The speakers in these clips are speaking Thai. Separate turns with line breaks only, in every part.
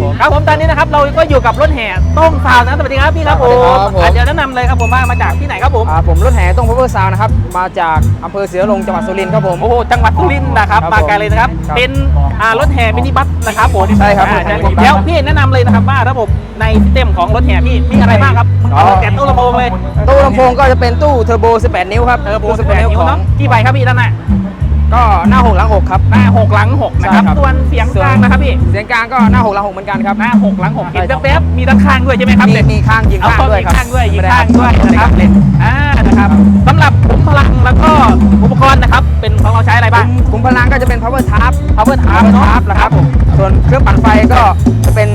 ครับผม
ครับผมตอนนี้นะครับเราก็อยู่กับรถแห่ต้องซาวน์นะสวัสดีครับพี่ครับผ
สวัสดี
ม
ครับผม
อะเดี๋ยวแนะนำเลยครับผมว่ามาจากที่ไหนครับผม
อ่าผมรถแห่ต้องพาวเวอร์ซาวนะครับ มาจากอำเภอเสือลงจังหวัดสุรินทร์ครับผม
โอ้โหจังหวัดสุรินทร์นะครับ
ครับ
มาไกลเลยนะครับ
ครับ
เป็นอ่ารถแห่มินิบัสนะครับผม
ใช่ครับ
อ่า
ผม
ใช่
ผม
เดี๋ยวพี่แนะนำเลยนะครับว่าระบบในซิสเต็มของรถแห่พี่มีอะไรบ้างครับ
อ๋อ
เอาตั้งแต่ตู้ลำโพงเลย
ตู้ลำโพงก็จะเป็นตู้เทอร์โบ 18 นิ้วครับ
เออโบ
ตู้
สแปดนิ้ว
ของ
เนาะกี่ใบครับพี่ด้านหน้า
ก็หน้าหกหลังหกครับ
หน้าหกหลังหกนะครับ
ใช่ครับ
ส่วนเสียงกลางนะครับพี่
เสียงกลางก็หน้าหกหลังหกเหมือนกันครับ
หน้าหกหลังหกเห็น
ใช่ครับ
แป๊บๆมีด้านข้างด้วยใช่ไหมครับ
มี
เนี่ย
มีข้างยิง
เอา
ข้างด้วย
มี
ครับ
ข้างด้วยยิง
ไม่ไข้า
งด้วย
ไม่
นะ
ไค
รับ
เล่น
อ่านะครับสำหรับขุมพลังแล้วก็อุปกรณ์นะครับ เป็นของเราใช้อะไรบ้าง
กลุ่มพลังก็จะเป็น power tab
power tab
power
เนอะ
tab นะครับผมส่วนเครื่องปั่นไฟก็จะเป็น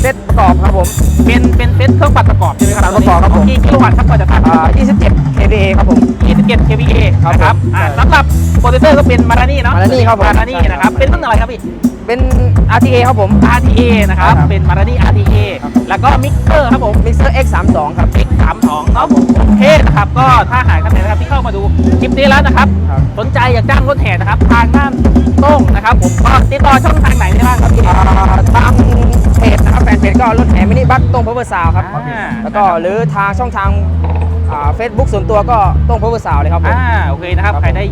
เซตประกอบครับผม
เป็นเป็นเซตเครื่องปั่นประกอบใช่ไหมครับ
ปั่นประกอบครับผม
กี่กิโลวัตต์ครับก่อนจะตัด
อ่า27 kVA ครับผม
27 kVA
ครับ
นะครับ
ผม
อ่าสำหรับโปรดิวเซอร์ก็เป็นมารานี่เนาะ
Marani ครับผม
มารานี่นะครับ
ใช่ครับ
เป็นรุ่นอะไรครับพี่
เป็น RTA ครับผม
RTA นะครับ
ครับ
เป็นมารานี่ RTA
ครับ
แล้วก็มิกเซอร์ครับผม
Mixer X32 ครับ
X32 เนาะโอเคนะครับ ก็ถ้าหากท่านไหนนะครับที่เข้ามาดูคลิปนี้แล้วนะครับ
ครับ
สนใจอยากจ้างรถแห่นะครับ ทางด้านโต้งนะครับ ผมก็ติดต่อช่องทางไหนได้บ้างครับพี่
อ่าตามเพจนะครับแฟนเพจก็รถแห่มินิบัสต้งพาวเวอร์ซาวครับ
อ่า
แล้วก็หรือทางช่องทาง เฟซบุ๊กส่วนตัวก็ต้งพาวเวอร์ซาวเลยครับผม
อ่าโอเคนะครับ
ครับ
ใครได้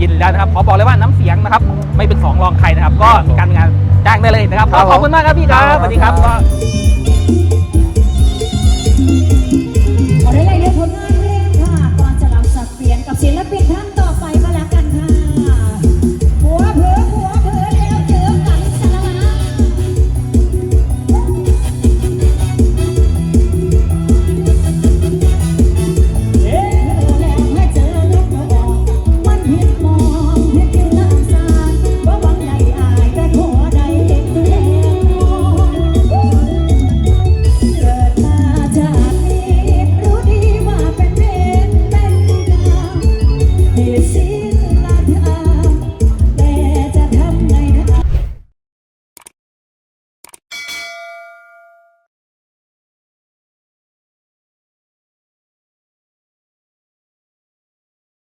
ยินแล้วนะครับขอบอกเลยว่าน้ำเสียงนะครับ ไม่เป็นสองรองใครนะครับ ก็มีการงานจ้างได้เลยนะครับ
ครับผม
ขอบคุณมากครับพี่ครับ
ครับ
สวัสดีครับ
ครับ
ก็